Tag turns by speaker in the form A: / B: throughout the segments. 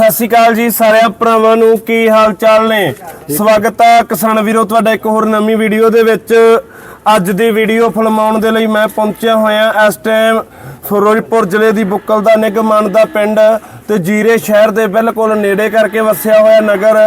A: ਸਤਿ ਸ਼੍ਰੀ ਅਕਾਲ ਜੀ ਸਾਰਿਆਂ ਭਰਾਵਾਂ ਨੂੰ ਕੀ ਹਾਲ ਚਾਲ ਨੇ? ਸਵਾਗਤ ਹੈ ਕਿਸਾਨ ਵੀਰੋ ਤੁਹਾਡਾ ਇੱਕ ਹੋਰ ਨਵੀਂ ਵੀਡੀਓ ਦੇ ਵਿੱਚ। ਅੱਜ ਦੀ ਵੀਡੀਓ ਫਿਲਮਾਉਣ ਦੇ ਲਈ ਮੈਂ ਪਹੁੰਚਿਆ ਹੋਇਆ ਇਸ ਟਾਈਮ ਫਿਰੋਜ਼ਪੁਰ ਜ਼ਿਲ੍ਹੇ ਦੀ ਬੁੱਕਲ ਦਾ ਨਿਗਮਨ ਦਾ ਪਿੰਡ ਤੇ ਜੀਰੇ ਸ਼ਹਿਰ ਦੇ ਬਿਲਕੁਲ ਨੇੜੇ ਕਰਕੇ ਵਸਿਆ ਹੋਇਆ ਨਗਰ।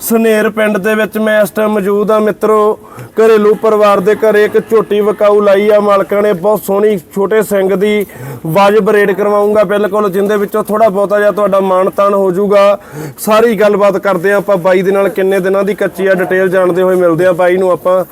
A: ਸਨੇਰ ਪਿੰਡ ਦੇ ਵਿੱਚ ਮੈਂ ਇਸ ਟਾਈਮ ਮੌਜੂਦ ਆ ਮਿੱਤਰੋ, ਘਰੇਲੂ ਪਰਿਵਾਰ ਦੇ ਘਰੇ ਇੱਕ ਝੋਟੀ ਵਕਾਊ ਲਾਈ ਆ। ਮਾਲਕਾਂ ਨੇ ਬਹੁਤ ਸੋਹਣੀ ਛੋਟੇ ਸਿੰਘ ਦੀ ਵਾਜਬ ਰੇਟ ਕਰਵਾਉਂਗਾ ਬਿਲਕੁਲ, ਜਿੰਦੇ ਵਿੱਚੋਂ ਥੋੜਾ ਬਹੁਤਾ ਜਿਹਾ ਤੁਹਾਡਾ ਮਾਣ ਤਾਣ ਹੋ ਜਾਊਗਾ। ਸਾਰੀ ਗੱਲਬਾਤ ਕਰਦੇ ਆ ਆਪਾਂ। ਬਾਈ ਦੇ ਨਾਲ ਕਿੰਨੇ ਦਿਨਾਂ ਦੀ ਕੱਚੀ ਆ, ਡਿਟੇਲ ਜਾਣਦੇ ਹੋਏ ਮਿਲਦੇ ਆ ਬਾਈ ਨੂੰ ਆਪਾਂ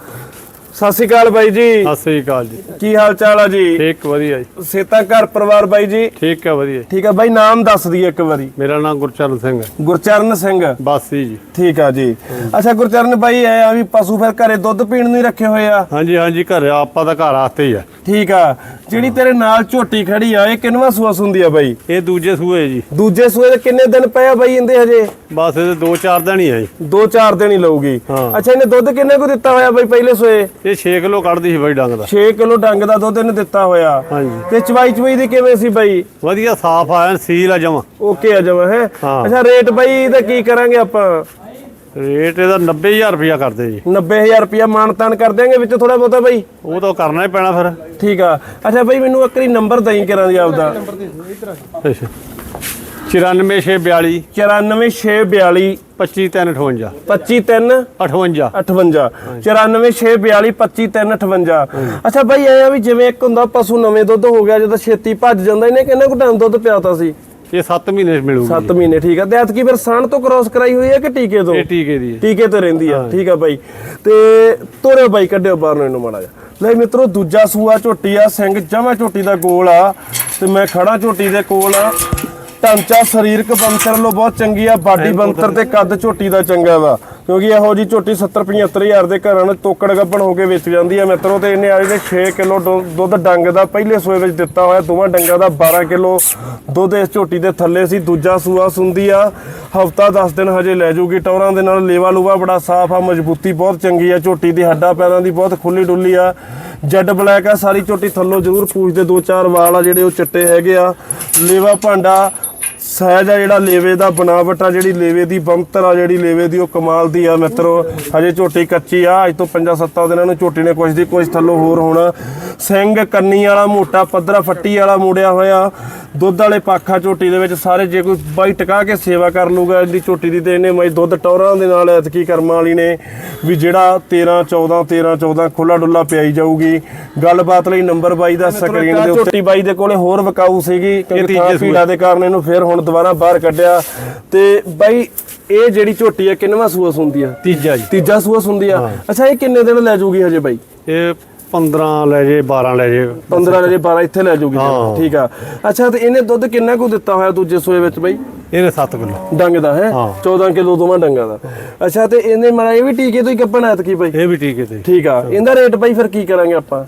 A: ਸਤਿ ਸ਼੍ਰੀ ਅਕਾਲ ਬਾਈ ਜੀ।
B: ਸਤਿ ਸ੍ਰੀ ਅਕਾਲ ਜੀ।
A: ਕੀ ਹਾਲ ਚਾਲ ਆ ਜੀ?
B: ਠੀਕ ਵਧੀਆ ਜੀ।
A: ਸੇਤਾ ਘਰ ਪਰਿਵਾਰ ਬਾਈ ਜੀ?
B: ਠੀਕ ਹੈ ਵਧੀਆ।
A: ਠੀਕ ਆ ਬਾਈ ਨਾਮ ਦੱਸ ਦਈਏ ਇੱਕ ਵਾਰੀ।
B: ਮੇਰਾ ਨਾਮ ਗੁਰਚਰਨ ਸਿੰਘ ਹੈ।
A: ਗੁਰਚਰਨ ਸਿੰਘ।
B: ਬਾਸੀ ਜੀ।
A: ਠੀਕ ਆ ਜੀ। ਅੱਛਾ ਗੁਰਚਰਨ ਬਾਈ ਐ ਆ ਵੀ ਪਸ਼ੂ ਫਿਰ ਘਰੇ ਦੁੱਧ ਪੀਣ ਨੂੰ ਹੀ ਰੱਖੇ ਹੋਏ ਆ?
B: ਹਾਂਜੀ ਹਾਂਜੀ ਘਰ ਆਪਾਂ ਦਾ ਘਰ ਆਸਤੇ ਹੀ ਆ।
A: ਠੀਕ ਆ। ਜਿਹੜੀ ਤੇਰੇ ਨਾਲ ਝੋਟੀ ਖੜੀ ਆ ਇਹ ਕਿੰਨਵਾ ਸੂਸ ਹੁੰਦੀ ਆ ਬਾਈ?
B: ਇਹ ਦੂਜੇ ਸੂਏ ਜੀ।
A: ਦੂਜੇ ਸੂਏ ਦੇ ਕਿੰਨੇ ਦਿਨ ਪਏ ਆ ਬਾਈ ਇਹਦੇ ਹਜੇ?
B: ਬਸ ਇਹ ਦੋ ਚਾਰ ਦਿਨ ਹੀ ਆ ਜੀ।
A: 2-4 ਦਿਨ ਹੀ ਲਊਗੀ।
B: ਹਾਂ।
A: ਅੱਛਾ ਇਹਨੇ ਦੁੱਧ ਕਿੰਨੇ ਕੁ ਦਿੱਤਾ ਹੋਇਆ ਬਾਈ ਪਹਿਲੇ ਸੂਏ?
B: ਇਹ 6 ਕਿਲੋ ਕੱਢਦੀ ਸੀ ਬਈ ਡੰਗ ਦਾ।
A: 6 ਕਿਲੋ ਡੰਗ ਦਾ ਦੁੱਧ ਇਹਨੇ ਦਿੱਤਾ ਹੋਇਆ।
B: ਹਾਂਜੀ।
A: ਤੇ ਚਵਾਈ ਚਵਾਈ ਦੀ ਕਿਵੇਂ ਸੀ ਬਾਈ?
B: ਵਧੀਆ ਸਾਫ਼ ਆਇਆ ਸੀਲ ਆ ਜਮਾ।
A: ਓਕੇ ਆ ਜਮਾ ਹੈ?
B: ਹਾਂ।
A: ਅੱਛਾ ਰੇਟ ਬਾਈ ਇਹਦਾ ਕੀ ਕਰਾਂਗੇ ਆਪਾਂ?
B: ਰੇਟ ਇਹਦਾ 90000 ਰੁਪਇਆ ਕਰਦੇ ਜੀ।
A: 90000 ਰੁਪਿਆ ਮਾਨਤਾਨ ਕਰ ਦਿਆਂਗੇ ਵਿੱਚ ਥੋੜਾ ਬਹੁਤਾ ਬਾਈ?
B: ਉਹ ਤਾਂ ਕਰਨਾ ਹੀ ਪੈਣਾ ਫਿਰ।
A: ਠੀਕ ਆ। ਅੱਛਾ ਬਾਈ ਮੈਨੂੰ ਇੱਕ ਵਾਰੀ ਨੰਬਰ ਦਈ ਕਰਾਂ ਦੀ ਆਪਦਾ।
B: ਅੱਛਾ। 94642
A: 94642
B: 25358
A: 253
B: 58
A: 58 94642 25358 ਅੱਛਾ ਬਾਈ ਐ ਆ ਵੀ ਜਿਵੇਂ ਇੱਕ ਹੁੰਦਾ ਪਸ਼ੂ ਨਵੇਂ ਦੁੱਧ ਹੋ ਗਿਆ ਜਦੋਂ ਛੇਤੀ ਭੱਜ ਜਾਂਦਾ ਇਹਨੇ ਕਿੰਨਾ ਕੁ ਟਾਈਮ ਦੁੱਧ ਪਿਆਤਾ ਸੀ?
B: ਇਹ 7 ਮਹੀਨੇ 'ਚ ਮਿਲੂਗੀ।
A: 7 ਮਹੀਨੇ ਠੀਕ ਆ। ਤੇ ਐਤਕੀ ਫਿਰ ਸਾਣ ਤੋਂ ਕ੍ਰਾਸ ਕਰਾਈ ਹੋਈ ਹੈ ਕਿ ਟੀਕੇ ਤੋਂ?
B: ਇਹ ਟੀਕੇ ਦੀ ਹੈ।
A: ਟੀਕੇ ਤੇ ਰਹਿੰਦੀ ਆ ਠੀਕ ਆ ਬਾਈ ਤੇ ਤੋਰੇ ਬਾਈ ਕੱਢਿਓ ਬਾਹਰ ਨੂੰ ਇਹਨੂੰ ਮਾੜਾ ਜਿਹਾ। ਲੈ ਮਿੱਤਰੋ ਦੂਜਾ ਸੂਆ ਝੋਟੀ ਆ ਸਿੰਘ ਜਮਾ ਝੋਟੀ ਦਾ ਗੋਲ ਆ। ਤੇ ਮੈਂ ਖੜਾ ਝੋਟੀ ਦੇ ਕੋਲ ਆ। ਢਾਂਚਾ ਸਰੀਰਕ ਬੰਤਰ ਲੋ ਬਹੁਤ ਚੰਗੀ ਆ ਬਾਡੀ ਬੰਤਰ ਤੇ ਕੱਦ ਝੋਟੀ ਦਾ ਚੰਗਾ ਵਾ। ਕਿਉਂਕਿ ਇਹੋ ਜੀ ਝੋਟੀ 70 75000 ਦੇ ਘਰਾਂ ਨੂੰ ਤੋਕੜ ਗੱਬਣ ਹੋ ਕੇ ਵੇਚ ਜਾਂਦੀ ਆ ਮਿੱਤਰੋ ਤੇ ਇਹਨੇ ਆਲੇ ਦੇ 6 ਕਿਲੋ ਦੁੱਧ ਡੰਗ ਦਾ ਪਹਿਲੇ ਸੂਏ ਵਿੱਚ ਦਿੱਤਾ ਹੋਇਆ ਦੋਵਾਂ ਡੰਗਾਂ ਦਾ 12 ਕਿਲੋ ਦੁੱਧ ਇਸ ਝੋਟੀ ਦੇ ਥੱਲੇ ਸੀ। ਦੂਜਾ ਸੂਆ ਸੁੰਦੀ ਆ ਹਫਤਾ 10 ਦਿਨ ਹਜੇ ਲੈ ਜੂਗੀ। ਟੌਰਾਂ ਦੇ ਨਾਲ ਲੇਵਾ ਲੂਵਾ ਬੜਾ ਸਾਫ਼ ਆ ਮਜ਼ਬੂਤੀ ਬਹੁਤ ਚੰਗੀ ਆ ਝੋਟੀ ਦੀ ਹੱਡਾਂ ਪੈਰਾਂ ਦੀ ਬਹੁਤ ਖੁੱਲੀ ਡੁੱਲੀ ਆ। ਜੈਡ ਬਲੈਕ ਆ ਸਾਰੀ ਝੋਟੀ ਥੱਲੋਂ ਜ਼ਰੂਰ ਪੂਛਦੇ ਦੋ ਚਾਰ ਵਾਲ ਆ ਜਿਹੜੇ ਉਹ ਚਿੱਟੇ ਹੈਗੇ ਆ। ਲੇਵਾ ਭਾਂਡਾ ਸਹਿਜ ਆ ਜਿਹੜਾ ਲੇਵੇ ਦਾ ਬਣਾਵਟ ਆ, ਜਿਹੜੀ ਲੇਵੇ ਦੀ ਬੰਤਰ ਆ, ਜਿਹੜੀ ਲੇਵੇ ਦੀ ਉਹ ਕਮਾਲ ਦੀ ਆ ਮਿੱਤਰੋ। ਹਜੇ ਝੋਟੀ ਕੱਚੀ ਆ, ਅੱਜ ਤੋਂ 5-7 ਦਿਨਾਂ ਨੂੰ ਝੋਟੀ ਨੇ ਕੁਛ ਦੀ ਕੁਛ ਥੱਲੋਂ ਹੋਰ ਹੋਣਾ। ਸਿੰਘ ਕੰਨੀ ਵਾਲਾ ਮੋਟਾ ਪੱਧਰਾ ਫੱਟੀ ਵਾਲਾ ਮੋੜਿਆ ਹੋਇਆ। ਦੁੱਧ ਵਾਲੇ ਪਾਖਾ ਝੋਟੀ ਦੇ ਵਿੱਚ ਸਾਰੇ ਜੇ ਕੋਈ ਬਾਈ ਟਿਕਾ ਕੇ ਸੇਵਾ ਕਰ ਲੂਗਾ ਇਹਦੀ ਝੋਟੀ ਦੀ ਤੇ ਇਹਨੇ ਮੈਂ ਦੁੱਧ ਟੌਰਾਂ ਦੇ ਨਾਲ ਐਤਕੀ ਕਰਮਾਂ ਵਾਲੀ ਨੇ ਵੀ ਜਿਹੜਾ 13 14 13 14 ਖੁੱਲਾ ਡੁੱਲਾ ਪਿਆਈ ਜਾਊਗੀ। ਗੱਲਬਾਤ ਲਈ ਨੰਬਰ ਬਾਈ ਦਾ ਸਕਰੀਨ ਦੇ ਉੱਤੇ ਝੋਟੀ ਬਾਈ ਦੇ ਕੋਲੇ ਹੋਰ ਵਿਕਾਊ ਸੀਗੀ ਕਿਉਂਕਿ ਦੇ ਕਾਰਨ ਇਹਨੂੰ ਫਿਰ ਹੁਣ ਦੁਬਾਰਾ ਬਾਹਰ ਕੱਢਿਆ। ਤੇ ਬਾਈ ਇਹ ਜਿਹੜੀ ਝੋਟੀ ਹੈ ਕਿੰਨਵਾਂ ਸੂਆ ਸੁੰਦੀ ਆ?
B: ਤੀਜਾ ਜੀ।
A: ਤੀਜਾ ਸੂਆ ਸੁੰਦੀ ਆ। ਅੱਛਾ ਇਹ ਕਿੰਨੇ ਦਿਨ ਲੈ ਜੂਗੀ ਹਜੇ ਬਾਈ?
B: ਇਹ 15 ਲੈ ਜੇ 12 ਲੈ ਜੇ।
A: 15 ਲੈ ਜੇ 12 ਇੱਥੇ ਲੈ ਜੂਗੀ। ਠੀਕ ਆ। ਅੱਛਾ ਤੇ ਇਹਨੇ ਦੁੱਧ ਕਿੰਨਾ ਕੁ ਦਿੱਤਾ ਹੋਇਆ ਦੂਜੇ ਸੂਏ ਵਿੱਚ ਬਾਈ?
B: ਇਹਨੇ 7 ਕਿਲੋ।
A: ਡੰਗ ਦਾ ਹੈ?
B: ਹਾਂ।
A: 14 ਕਿਲੋ ਦੋਵਾਂ ਡੰਗਾਂ ਦਾ। ਅੱਛਾ ਤੇ ਇਹਨੇ ਮਾਰਾ ਇਹ ਵੀ ਟੀਕੇ ਤੋਂ ਹੀ ਕੱਪਣ ਐਤਕੀ ਬਾਈ?
B: ਇਹ ਵੀ ਟੀਕੇ ਤੇ
A: ਠੀਕ ਆ। ਇਹਦਾ ਰੇਟ ਬਾਈ ਫਿਰ ਕੀ ਕਰਾਂਗੇ ਆਪਾਂ?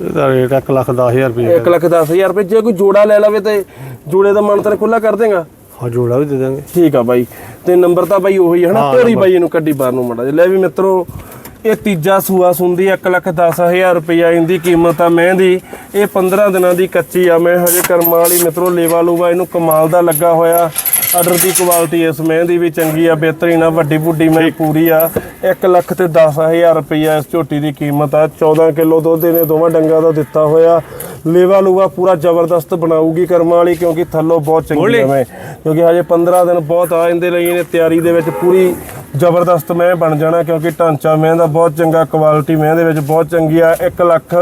B: ਇਹਦਾ ਰੇਟ 1 ਲੱਖ 10000 ਰੁਪਏ
A: 1 ਲੱਖ 10000 ਰੁਪਏ। ਜੇ ਕੋਈ ਜੋੜਾ ਲੈ ਲਵੇ ਤੇ ਜੋੜੇ ਦਾ ਮਨ ਤੇਰੇ ਖੁੱਲਾ ਕਰ ਦੇਗਾ?
B: ਹਾਂ ਜੋੜਾ ਵੀ ਦੇ ਦਾਂਗੇ
A: ਠੀਕ ਆ ਬਾਈ। ਤੇ ਨੰਬਰ ਤਾਂ ਬਾਈ ਉਹੀ ਹੈ ਨਾ
B: ਨੰਬਰ।
A: ਬਾਈ ਇਹਨੂੰ ਕੱਢੀ ਬਾਹਰ ਨੂੰ ਮੜਾ ਲੈ ਵੀ ਮਿੱਤਰੋ ਇਹ ਤੀਜਾ ਸੂਆ ਸੁੰਦੀ 1 ਲੱਖ 10000 ਰੁਪਇਆ ਇਹਦੀ ਕੀਮਤ ਆ ਮੈਂ ਦੀ ਇਹ 15 ਦਿਨਾਂ ਦੀ ਕੱਚੀ ਆ ਮੈਂ ਹਜੇ ਕਰਮਾਂ ਵਾਲੀ ਮਿੱਤਰੋ ਲੇਵਾ ਲੂਵਾ ਇਹਨੂੰ ਕਮਾਲ ਦਾ ਲੱਗਾ ਹੋਇਆ। ਆਰਡਰ ਦੀ ਕੁਆਲਿਟੀ ਇਸ ਮੈਂ ਦੀ ਵੀ ਚੰਗੀ ਆ ਬਿਹਤਰੀਨ ਆ ਵੱਡੀ ਬੁੱਢੀ ਮੈਂ ਪੂਰੀ ਆ। 1 ਲੱਖ ਤੇ 10000 ਰੁਪਇਆ ਇਸ ਝੋਟੀ ਦੀ ਕੀਮਤ ਆ। 14 ਕਿਲੋ ਦੁੱਧ ਇਹਨੇ ਦੋਵਾਂ ਡੰਗਾਂ ਦਾ ਦਿੱਤਾ ਹੋਇਆ। ਲੇਵਾ ਲੂਵਾ ਪੂਰਾ ਜ਼ਬਰਦਸਤ ਬਣਾਊਗੀ ਕਰਮਾਂ ਵਾਲੀ ਕਿਉਂਕਿ ਥੱਲੋਂ ਬਹੁਤ ਚੰਗੀ ਆ ਮੈਂ। ਕਿਉਂਕਿ ਹਜੇ 15 ਦਿਨ ਬਹੁਤ ਆ ਇਹਦੇ ਲਈ ਇਹਨੇ ਤਿਆਰੀ ਦੇ ਵਿੱਚ ਪੂਰੀ ਜ਼ਬਰਦਸਤ ਮੈਂ ਬਣ ਜਾਣਾ ਕਿਉਂਕਿ ਢਾਂਚਾ ਮੈਂ ਦਾ ਬਹੁਤ ਚੰਗਾ ਕੁਆਲਿਟੀ ਮੈਂ ਦੇ ਵਿੱਚ ਬਹੁਤ ਚੰਗੀ ਆ। 1 ਲੱਖ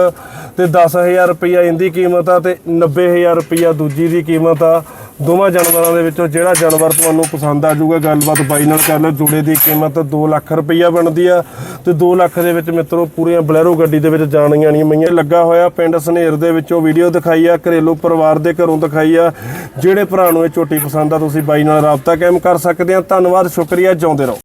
A: ਤੇ 10000 ਰੁਪਈਆ ਇਹਦੀ ਕੀਮਤ ਆ ਤੇ 90000 ਰੁਪਈਆ ਦੂਜੀ ਦੀ ਕੀਮਤ ਆ। ਦੋਵਾਂ ਜਾਨਵਰਾਂ ਦੇ ਵਿੱਚੋਂ ਜਿਹੜਾ ਜਾਨਵਰ ਤੁਹਾਨੂੰ ਪਸੰਦ ਆ ਜਾਊਗਾ, ਗੱਲਬਾਤ ਬਾਈ ਨਾਲ ਕਰ ਲਓ। ਜੋੜੇ ਦੀ ਕੀਮਤ 2 ਲੱਖ ਰੁਪਈਆ ਬਣਦੀ ਆ ਤੇ 2 ਲੱਖ ਦੇ ਵਿੱਚ ਮਿੱਤਰੋ ਪੂਰੀਆਂ ਬਲੈਰੋ ਗੱਡੀ ਦੇ ਵਿੱਚ ਜਾਣੀਆਂ ਨਹੀਂ ਮਈਆਂ। ਲੱਗਾ ਹੋਇਆ ਪਿੰਡ ਸਨੇਰ ਦੇ ਵਿੱਚੋਂ ਵੀਡੀਓ ਦਿਖਾਈ ਆ, ਘਰੇਲੂ ਪਰਿਵਾਰ ਦੇ ਘਰੋਂ ਦਿਖਾਈ ਆ। ਜਿਹੜੇ ਭਰਾ ਨੂੰ ਇਹ ਝੋਟੀ ਪਸੰਦ ਆ, ਤੁਸੀਂ ਬਾਈ ਨਾਲ ਰਾਬਤਾ ਕਾਇਮ ਕਰ ਸਕਦੇ ਆ। ਧੰਨਵਾਦ, ਸ਼ੁਕਰੀਆ, ਜਿਉਂਦੇ ਰਹੋ।